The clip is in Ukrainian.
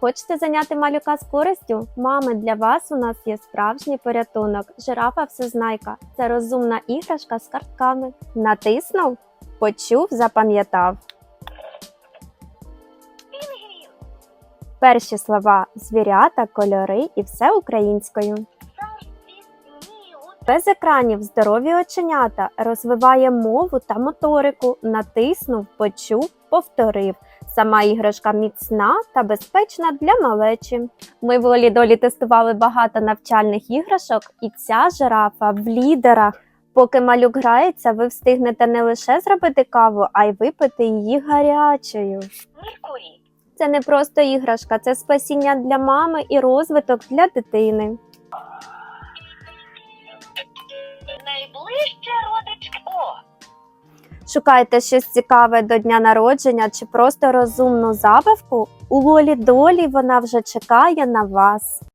Хочете зайняти малюка з користю? Мами, для вас у нас є справжній порятунок. Жирафа всезнайка. Це розумна іграшка з картками. Натиснув, почув, запам'ятав. Перші слова звірята, кольори і все українською. Без екранів здорові оченята розвиває мову та моторику, натиснув, почув, повторив. Сама іграшка міцна та безпечна для малечі. Ми в Лолі Долі тестували багато навчальних іграшок, і ця жирафа в лідерах. Поки малюк грається, ви встигнете не лише зробити каву, а й випити її гарячою. Меркурій. Це не просто іграшка, це спасіння для мами і розвиток для дитини. Найближче. Шукаєте щось цікаве до дня народження чи просто розумну забавку? У Лолі Долі вона вже чекає на вас.